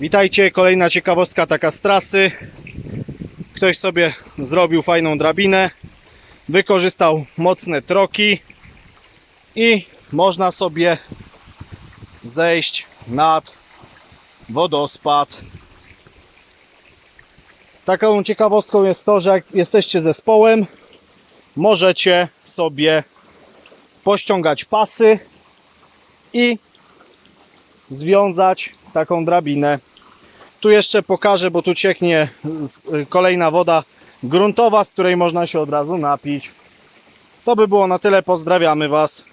Witajcie, kolejna ciekawostka taka z trasy. Ktoś sobie zrobił fajną drabinę, wykorzystał mocne troki i można sobie zejść nad wodospad. Taką ciekawostką jest to, że jak jesteście zespołem, możecie sobie pościągać pasy i związać taką drabinę. Tu jeszcze pokażę, bo tu cieknie kolejna woda gruntowa, z której można się od razu napić. To by było na tyle. Pozdrawiamy Was.